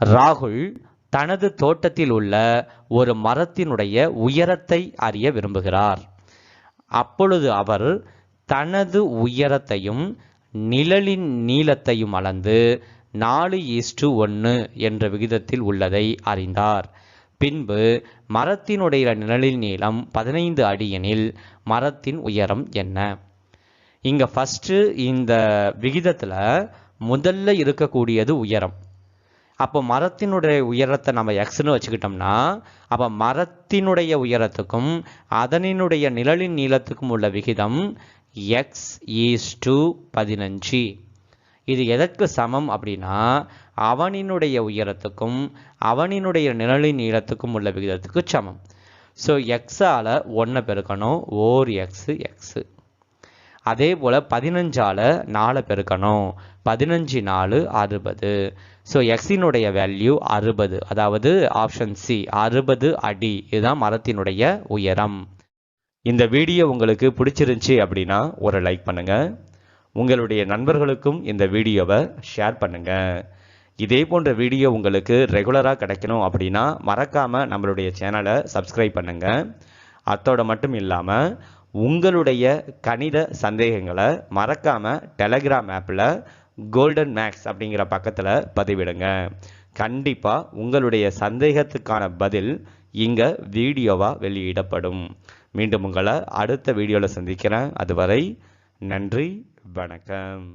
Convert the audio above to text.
ராகுல் தனது தோட்டத்தில் உள்ள ஒரு மரத்தினுடைய உயரத்தை அறிய விரும்புகிறார். அப்பொழுது அவர் தனது உயரத்தையும் நிழலின் நீளத்தையும் அளந்து நாலு ஈஸ்டு ஒன்று என்ற விகிதத்தில் உள்ளதை அறிந்தார். பின்பு மரத்தினுடைய நிழலின் நீளம் பதினைந்து அடி எனில் மரத்தின் உயரம் என்ன? இங்கே ஃபஸ்ட்டு இந்த விகிதத்தில் முதல்ல இருக்கக்கூடியது உயரம். அப்போ மரத்தினுடைய உயரத்தை நம்ம எக்ஸ்னு வச்சுக்கிட்டோம்னா அப்போ மரத்தினுடைய உயரத்துக்கும் அதனினுடைய நிழலின் நீளத்துக்கும் உள்ள விகிதம் எக்ஸ் ஈஸ் டு பதினஞ்சு. இது எதற்கு சமம் அப்படின்னா அவனினுடைய உயரத்துக்கும் அவனினுடைய நிழலின் நீளத்துக்கும் உள்ள விகிதத்துக்கு சமம். ஸோ எக்ஸால் ஒன்றை பெருக்கணும் ஓர் எக்ஸு எக்ஸு அதே போல் பதினஞ்சால் நாளை பெருக்கணும். பதினஞ்சு நாலு அறுபது. ஸோ எக்ஸினுடைய வேல்யூ அறுபது. அதாவது ஆப்ஷன் சி அறுபது அடி. இதுதான் மரத்தினுடைய உயரம். இந்த வீடியோ உங்களுக்கு பிடிச்சிருந்துச்சி அப்படின்னா ஒரு லைக் பண்ணுங்கள் உங்களுடைய நண்பர்களுக்கும் இந்த வீடியோவை ஷேர் பண்ணுங்கள் இதே போன்ற வீடியோ உங்களுக்கு ரெகுலராக கிடைக்கணும் அப்படின்னா மறக்காமல் நம்மளுடைய சேனலை சப்ஸ்கிரைப் பண்ணுங்கள் அத்தோட மட்டும் இல்லாமல் உங்களுடைய கணித சந்தேகங்களை மறக்காமல் டெலகிராம் ஆப்பில் கோல்டன் மேக்ஸ் அப்படிங்கிற பக்கத்தில் பதிவிடுங்க. கண்டிப்பாக உங்களுடைய சந்தேகத்துக்கான பதில் இங்கே வீடியோவாக வெளியிடப்படும். மீண்டும் உங்களை அடுத்த வீடியோவில் சந்திக்கிறேன். அதுவரை நன்றி வணக்கம்.